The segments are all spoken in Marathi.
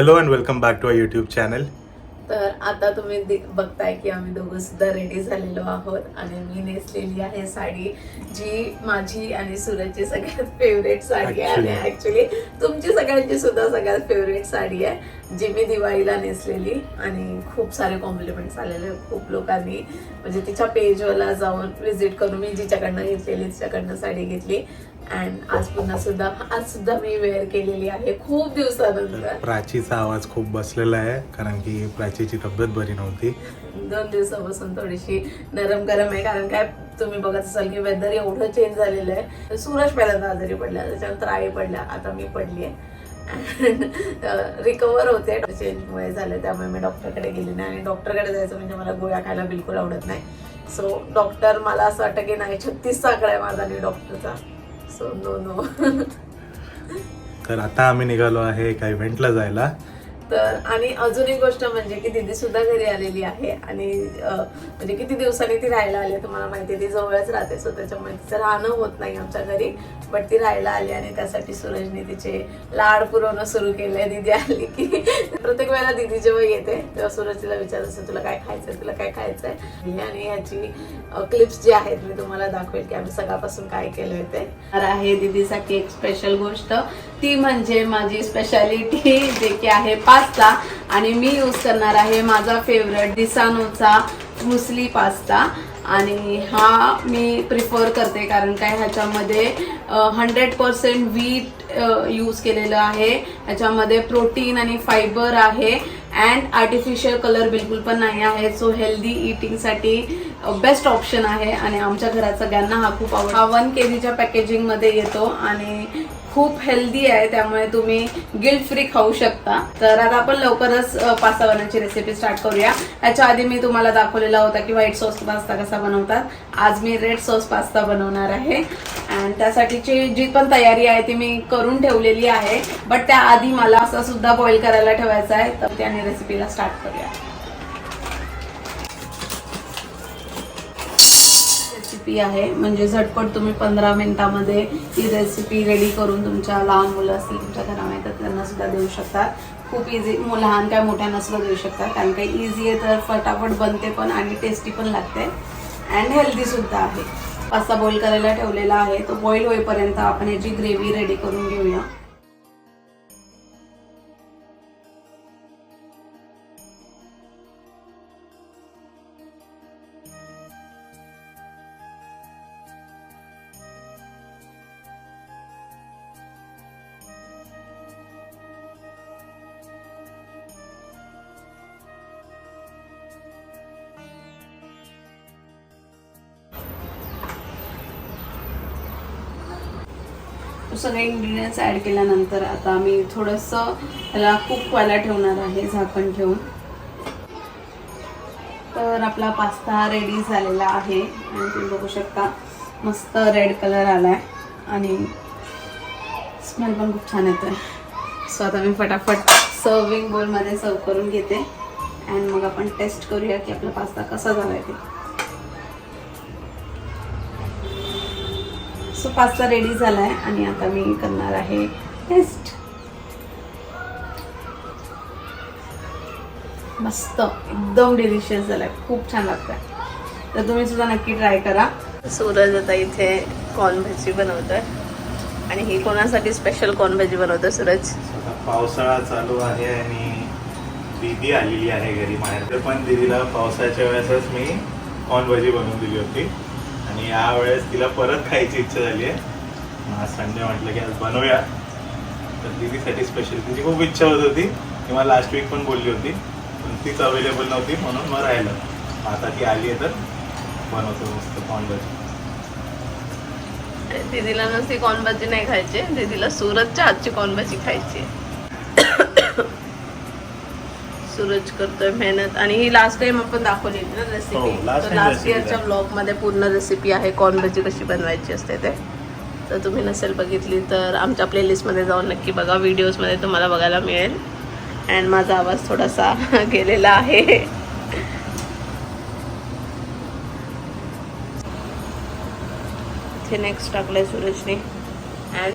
Hello and welcome back to a YouTube channel तर आता तुम्ही बघताय की आम्ही दोघं सुद्धा रेडी झालेलो आहोत आणि मी नेसलेली आहे साडी जी माझी आणि सूरजची सगळ्यात फेवरेट साडी आहे. आणि. ऍक्च्युली तुमची सगळ्यांची सुद्धा सगळ्यात फेवरेट साडी आहे जी मी दिवाळीला नेसलेली. आणि खूप सारे कॉम्प्लिमेंट्स आलेले खूप लोकांनी. म्हणजे तिच्या पेजवरला जाऊन व्हिजिट करून मी जिच्याकडनं घेतलेली तिच्याकडनं साडी घेतली. अँड आज पुन्हा सुद्धा आज सुद्धा मी वेअर केलेली आहे. खूप दिवसानंतर. प्राचीचा आवाज खूप बसलेला आहे कारण की प्राचीची तब्येत बरी नव्हती. दोन दिवसापासून थोडीशी नरम गरम आहे कारण काय तुम्ही बघत असाल की वेदर एवढं चेंज झालेलं आहे. सूरज पहिल्यांदा आजारी पडला त्याच्यानंतर आई पडल्या आता मी पडली आहे. रिकवर होते. चेंजमुळे झालं त्यामुळे मी डॉक्टरकडे गेली नाही. आणि डॉक्टरकडे जायचं म्हणजे मला गोळ्या खायला बिलकुल आवडत नाही. सो डॉक्टर मला असं वाटतं की नाही छत्तीस आकडा आहे माझा आणि डॉक्टरचा सो नो नो तर आता आम्ही निघालो आहे एका इव्हेंटला जायला. तर आणि अजून एक गोष्ट म्हणजे की दीदी सुद्धा घरी आलेली आहे आणि म्हणजे किती दिवसांनी ती राहायला आली तुम्हाला माहिती ती जवळच राहते सो त्याच्यामुळे तिचं राहणं होत नाही आमच्या घरी बट ती राहायला आली आणि त्यासाठी सूरजने तिचे लाड पुरवणं सुरू केलंय दीदी आली की. प्रत्येक वेळेला दीदी जेव्हा येते तेव्हा सूरज तिला विचारत असते तुला काय खायचंय तुला काय खायचंय? आणि ह्याची क्लिप्स जी आहेत मी तुम्हाला दाखवेल की आम्ही सकाळपासून काय केलंय ते. तर आहे दीदीसाठी एक स्पेशल गोष्ट. ती म्हणजे माझी स्पेशालिटी जे की आहे पास्ता आणि मी यूज करणार आहे माझा फेवरेट दिसानोचा मुसली पास्ता. आणि हा मी प्रिफर करते कारण काय ह्याच्यामध्ये हंड्रेड पर्सेंट वीट यूज केलेलं आहे. ह्याच्यामध्ये प्रोटीन आणि फायबर आहे. अँड आर्टिफिशियल कलर बिलकुल पण नाही आहे. सो हेल्दी इटिंगसाठी बेस्ट ऑप्शन आहे आणि आमच्या घरात सगळ्यांना हा खूप आवड हा वन के जीच्या पॅकेजिंगमध्ये येतो आणि खूप हेल्दी आहे त्यामुळे तुम्ही गिल्ट फ्री खाऊ शकता. तर आता आपण लवकरच अ, पास्ता बनवण्याची रेसिपी स्टार्ट करूया. याच्या आधी मी तुम्हाला दाखवलेला होता की व्हाईट सॉस पास्ता कसा बनवतात. आज मी रेड सॉस पास्ता बनवणार आहे. अँड त्यासाठीची जी पण तयारी आहे ती मी करून ठेवलेली आहे. बट त्याआधी मला असं सुद्धा बॉईल करायला ठेवायचं आहे. तर त्याने रेसिपीला स्टार्ट करूया. रेसिपी आहे. म्हणजे झटपट तुम्ही पंधरा मिनिटामध्ये ही रेसिपी रेडी करून तुमच्या लहान मुलं असतील तुमच्या घरामध्ये तर त्यांना सुद्धा देऊ शकतात खूप इझी लहान काय मोठ्यांना सुद्धा देऊ शकतात कारण काही इझी आहे तर फटाफट बनते पण आणि टेस्टी पण लागते. अँड हेल्दीसुद्धा आहे. पास्ता बॉईल करायला ठेवलेला आहे. तो बॉईल होईपर्यंत आपण याची ग्रेव्ही रेडी करून घेऊया. सगळे इंग्रेडियंट्स ॲड केल्यानंतर आता मी थोडंसं त्याला कुक व्हायला ठेवणार आहे झाकण ठेवून. तर आपला पास्ता रेडी झालेला आहे. आणि तुम्ही बघू शकता मस्त रेड कलर आलाय. आणि स्मेल पण खूप छान येतोय. सो आता मी फटाफट सर्विंग बोलमध्ये सर्व करून घेते. अँड मग आपण टेस्ट करूया की आपला पास्ता कसा झाला आहे ते. सो पास्ता रेडी झाला आहे आणि आता मी करणार आहे टेस्ट. मस्त एकदम डिलिशियस झालाय. खूप छान लागतंय. तर तुम्ही सुद्धा नक्की ट्राय करा. सूरज आता इथे कॉर्न भाजी बनवतोय. आणि ही कोणासाठी स्पेशल कॉर्न भाजी बनवतोय सूरज? पावसाळा चालू आहे आणि दीदी आलेली आहे घरी. बाहेर तर पण दीदीला पावसाच्या वेळेसच मी कॉर्न भाजी बनवून दिली होती. आणि यावेळेस तिला परत खायची इच्छा झाली आहे आज संडे म्हटलं की आज बनवूया तर दीदीसाठी स्पेशल तिची खूप इच्छा होत होती ती मला लास्ट वीक पण बोलली होती पण तीच अवेलेबल नव्हती म्हणून मग राहिलं आता ती आली आहे तर बनवतो मस्त कॉर्न भाजी दीदीला नुसती कॉर्न भाजी नाही खायची दीदीला सूरजच्या हातची कॉर्न भाजी खायची सूरज करतोय मेहनत. आणि ही लास्ट टाइम आपण दाखवली ना हो, recipe last time last recipe इयरच्या. ब्लॉगमध्ये पूर्ण रेसिपी आहे कॉर्न भाजी कशी बनवायची असते ते. तर तुम्ही नसेल बघितली तर आमच्या प्लेलिस्टमध्ये जाऊन नक्की बघा. व्हिडिओजमध्ये तुम्हाला बघायला मिळेल. अँड माझा आवाज थोडासा गेलेला आहे. नेक्स्ट टाकलंय सूरजने. अँड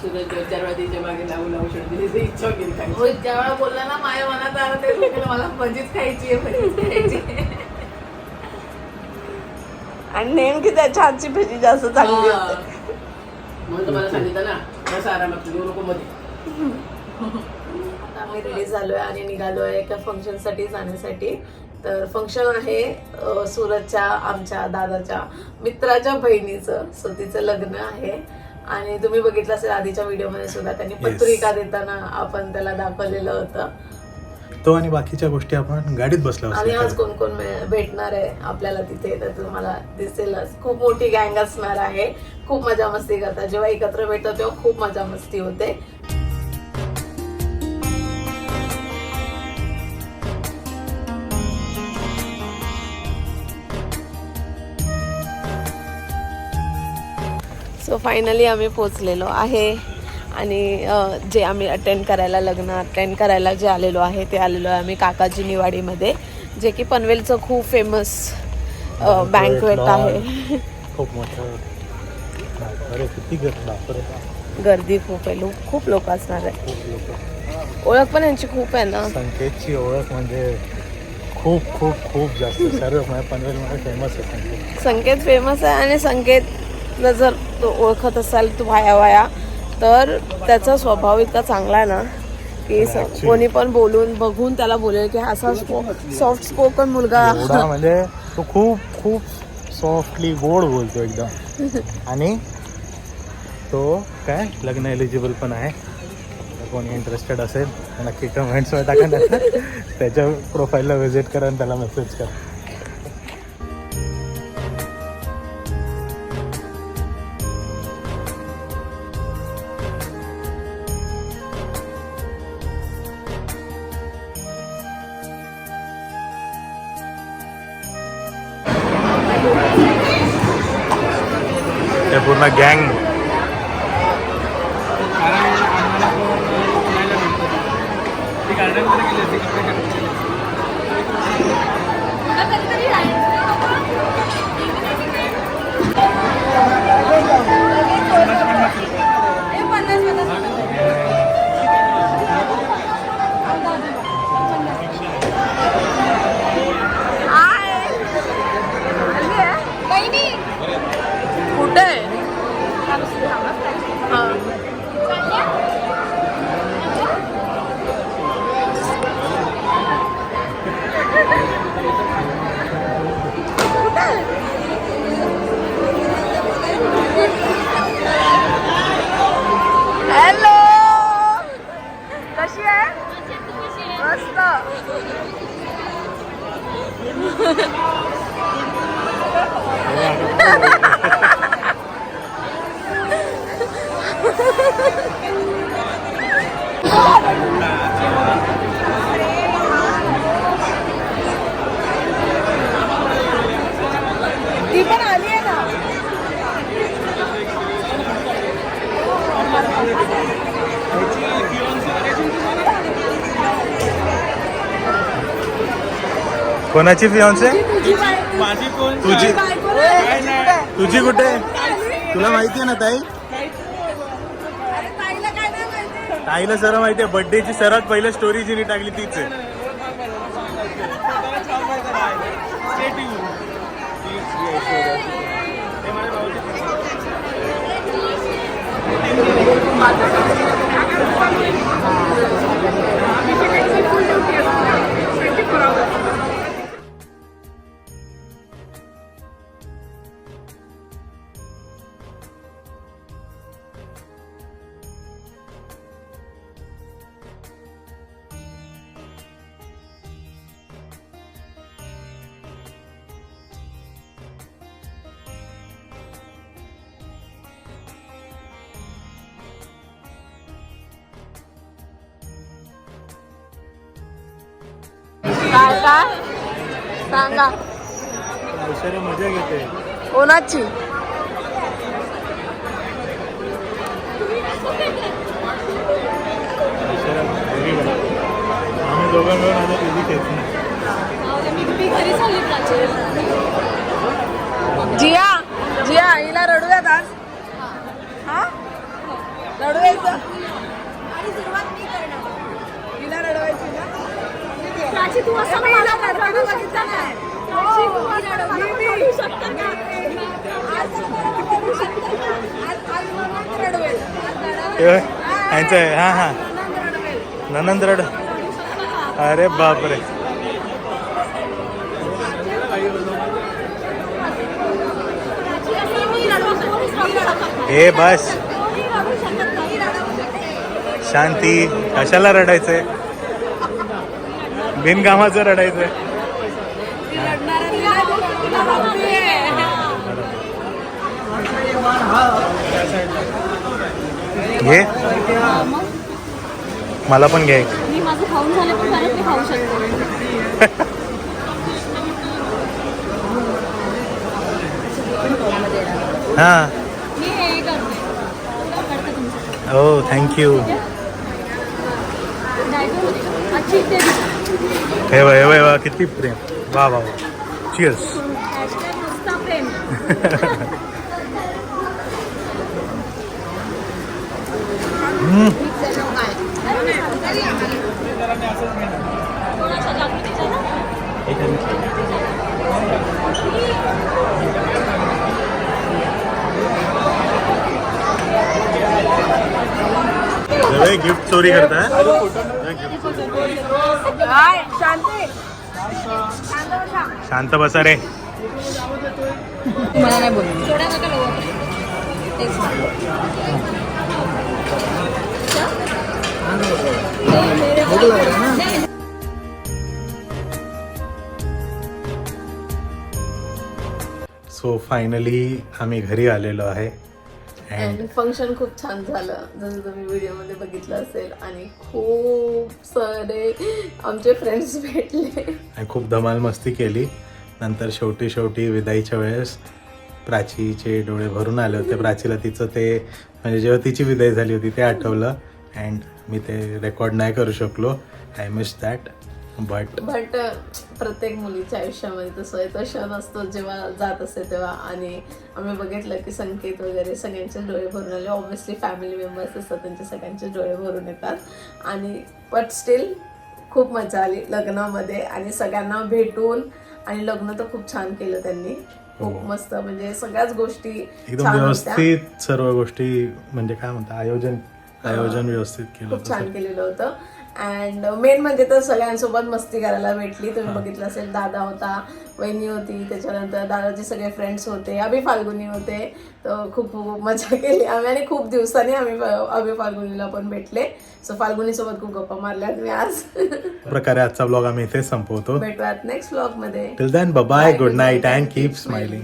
सूरज दोन चार वेळा तिच्यामागे लावू लावू शकते तिची इच्छा होती खायची हो ज्या वेळा बोलला ना माझ्या मनात आलं ते लोकांना मला भजीच खायची आहे भजीच खायची आहे. आणि नेमकी त्याच्या हातची भजी जास्त चांगली हा. म्हणून तुम्हाला सांगितलं ना बस आरामात नको मध्ये. आता आम्ही रेडी झालोय आणि निघालोय एका फंक्शनसाठी जाण्यासाठी. तर फंक्शन आहे अ, सुरतच्या आमच्या दादाच्या मित्राच्या बहिणीचं. सो तिचं लग्न आहे. आणि तुम्ही बघितलं असेल आधीच्या व्हिडिओमध्ये सुद्धा त्यांनी. पत्रिका देताना आपण त्याला दाखवलेलं होतं. तो आणि बाकीच्या गोष्टी आपण गाडीत बसलो आणि आज कोण कोण भेटणार आहे आपल्याला तिथे तर तुम्हाला दिसेलच. खूप मोठी गँग असणार आहे. खूप मजा मस्ती करतात. जेव्हा एकत्र भेटतो तेव्हा खूप मजा मस्ती होते. सो फायनली आम्ही पोचलेलो आहे. आणि जे आम्ही अटेंड करायला लग्न अटेंड करायला जे आलेलो आहे ते आलेलो आहे आम्ही काकाजी निवाडीमध्ये जे की पनवेलचं खूप फेमस बँकवेट आहे. खूप मोठं. गर्दी खूप आहे. लोक खूप लोक असणार आहे. ओळख पण यांची खूप आहे ना? संकेतची ओळख म्हणजे खूप खूप खूप जास्त. सर्व म्हणजे पनवेलमध्ये फेमस आहे संकेत. संकेत फेमस आहे आणि संकेतला जर तो ओळखत असाल तू वाया वाया तर त्याचा स्वभाव इतका चांगला आहे ना की. कोणी पण बोलून बघून त्याला बोलेल की असा सॉफ्ट स्पोकन मुलगा. म्हणजे तो खूप खूप सॉफ्टली गोड बोलतो एकदम. आणि तो काय? लग्न एलिजिबल पण आहे. कोणी इंटरेस्टेड असेल नक्की कमेंट्सवर टाका त्याच्या प्रोफाईलला व्हिजिट करा आणि त्याला मेसेज करा. ते पूर्ण गँग. कुठे कशी आहे मस्त कोणाची फिओन्से तुझी तुझी कुठे तुला माहिती आहे ना ताई ताईला सर माहिती आहे बर्थडेची सर्वात पहिल्या स्टोरी जिने टाकली तीच आहे सांगा. ऐश्वर्या मजा घेते. कोणाची? ऐश्वर्या घरी गेला. आम्ही दोघं मिळून आता तुझी खेच नाही. जिया जिया हिला रडू द्यात आज. हा? रडू द्यायचं हिला रडवायची ना प्राची तू असं मला बघितलं नाही यांचं आहे. हां हां. ननंद रड. अरे बापरे. हे बस. शांती कशाला रडायचंय? बिनकामाचं रडायचंय घे. मला पण घे. मी माझं खाऊन झालं पण परत मी खाऊ शकते. हां. हे हो थँक्यू हे वा हे वा हे बघ, किती प्रेम. वा वा वा. चिअर्स गिफ्ट चोरी करताय? काय शांत बसा रे मला नाही सो फायनली आम्ही घरी आलेलो आहे. अँड फंक्शन खूप छान झालं. जसं तुम्ही व्हिडिओमध्ये बघितलं असेल. आणि खूप सारे आमचे फ्रेंड्स भेटले. आणि खूप धमाल मस्ती केली. नंतर शेवटी शेवटी विदाईच्या वेळेस प्राचीचे डोळे भरून आले होते. प्राचीला तिचं ते म्हणजे जेव्हा तिची विदाई झाली होती ते आठवलं. अँड मी ते रेकॉर्ड नाही करू शकलो. I miss that but but प्रत्येक मुलीच्या आयुष्यामध्ये तसं आहे. तो क्षण असतो जेव्हा जात असते तेव्हा. आणि आम्ही बघितलं की संकेत वगैरे सगळ्यांचे डोळे भरून आले. ऑब्व्हियसली फॅमिली मेंबर्स असतात त्यांचे सगळ्यांचे डोळे भरून येतात. आणि बट स्टील खूप मजा आली लग्नामध्ये. आणि सगळ्यांना भेटून आणि लग्न तर खूप छान केलं त्यांनी. खूप हो. मस्त म्हणजे सगळ्याच गोष्टी एकदम. व्यवस्थित सर्व गोष्टी म्हणजे काय म्हणतात आयोजन आयोजन व्यवस्थित केलं खूप छान केलेलं होतं. अँड मेन म्हणजे तर सगळ्यांसोबत मस्ती करायला भेटली. तुम्ही बघितलं असेल दादा होता वहिनी होती त्याच्यानंतर दादाचे सगळे फ्रेंड्स होते अभि फाल्गुनी होते. तर खूप खूप मजा केली. आम्ही आणि खूप दिवसांनी आम्ही अभि फाल्गुनीला पण भेटले. सो फाल्गुनी सोबत खूप गप्पा मारल्या मी आज. प्रकारे आजचा ब्लॉग आम्ही इथे संपवतो. भेटूयात नेक्स्ट ब्लॉगमध्ये. Till then bye good night and keep smiling